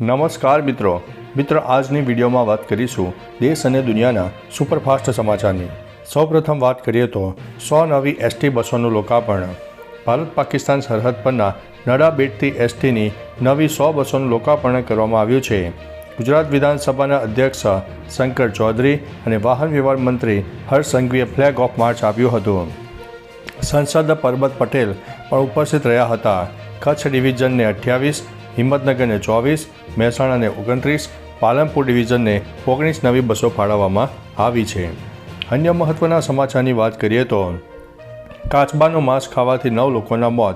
નમસ્કાર મિત્રો. મિત્રો, આજની વિડીયોમાં વાત કરીશું દેશ અને દુનિયાના સુપરફાસ્ટ સમાચારની. સૌપ્રથમ વાત કરીએ તો, સો નવી એસટી બસોનું લોકાર્પણ. ભારત પાકિસ્તાન સરહદ પરના નડા બેટથી એસટીની નવી સો બસોનું લોકાર્પણ કરવામાં આવ્યું છે. ગુજરાત વિધાનસભાના અધ્યક્ષ શંકર ચૌધરી અને વાહન વ્યવહાર મંત્રી હર્ષ સંઘવીએ ફ્લેગ ઓફ માર્ચ આપ્યું હતું. સાંસદ પરબત પટેલ પણ ઉપસ્થિત રહ્યા હતા. કચ્છ ડિવિઝનને અઠ્યાવીસ હિંમતનગરને ચોવીસ, મહેસાણાને ઓગણત્રીસ, પાલનપુર ડિવિઝનને ઓગણીસ નવી બસો ફાળવવામાં આવી છે. અન્ય મહત્ત્વના સમાચારની વાત કરીએ તો, કાચબાનું માંસ ખાવાથી નવ લોકોના મોત.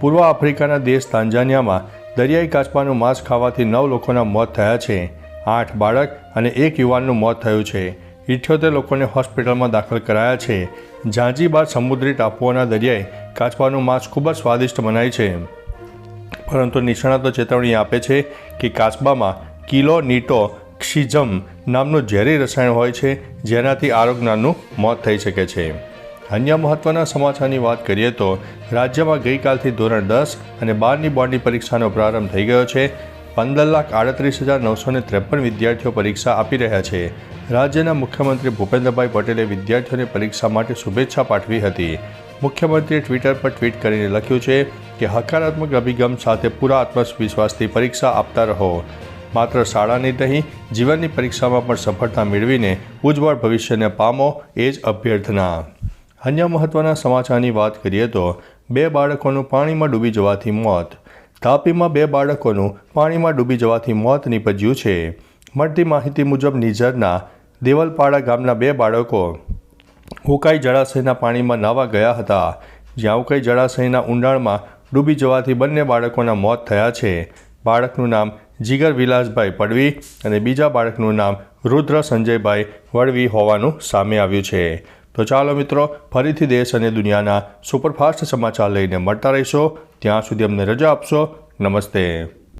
પૂર્વ આફ્રિકાના દેશ તાંજાનિયામાં દરિયાઈ કાચબાનું માંસ ખાવાથી નવ લોકોના મોત થયા છે. આઠ બાળક અને એક યુવાનનું મોત થયું છે. ઇઠ્યોતેર લોકોને હોસ્પિટલમાં દાખલ કરાયા છે. ઝાંઝીબાર સમુદ્રી ટાપુઓના દરિયાઈ કાચબાનું માંસ ખૂબ જ સ્વાદિષ્ટ મનાય છે. પરંતુ નિષ્ણાતો ચેતવણી આપે છે કે કાચબામાં કિલો નીટો ક્ષિજમ નામનું ઝેરી રસાયણ હોય છે, જેનાથી આરોગ્યનું મોત થઈ શકે છે. અન્ય મહત્ત્વના સમાચારની વાત કરીએ તો, રાજ્યમાં ગઈકાલથી ધોરણ દસ અને બારની બોર્ડની પરીક્ષાનો પ્રારંભ થઈ ગયો છે. પંદર લાખ આડત્રીસ હજાર નવસો ત્રેપન વિદ્યાર્થીઓ પરીક્ષા આપી રહ્યા છે. રાજ્યના મુખ્યમંત્રી ભૂપેન્દ્રભાઈ પટેલે વિદ્યાર્થીઓને પરીક્ષા માટે શુભેચ્છા પાઠવી હતી. મુખ્યમંત્રીએ ટ્વિટર પર ટ્વીટ કરીને લખ્યું છે કે હકારાત્મક અભિગમ સાથે પૂરા આત્મવિશ્વાસથી પરીક્ષા આપતા રહો. માત્ર શાળાની નહીં, જીવનની પરીક્ષામાં પણ સફળતા મેળવીને ઉજ્જવળ ભવિષ્યને પામો એ જ અભ્યર્થના. અન્ય મહત્ત્વના સમાચારની વાત કરીએ તો, બે બાળકોનું પાણીમાં ડૂબી જવાથી મોત. તાપીમાં બે બાળકોનું પાણીમાં ડૂબી જવાથી મોત નીપજ્યું છે. મળતી માહિતી મુજબ નિઝરના દેવલપાડા ગામના બે બાળકો ઉકાઈ જળાશયના પાણીમાં નાવા ગયા હતા. જ્યાં ઉકાઈ જળાશયના ઊંડાણમાં ડૂબી જવાથી બંને બાળકોના મોત થયા છે. બાળકનું નામ જીગર વિલાસભાઈ પડવી અને બીજા બાળકનું નામ રુદ્ર સંજયભાઈ વળવી હોવાનું સામે આવ્યું છે. તો ચાલો મિત્રો, ફરીથી દેશ અને દુનિયાના સુપરફાસ્ટ સમાચાર લઈને મળતા રહીશો. ત્યાં સુધી અમને રજા આપશો. નમસ્તે.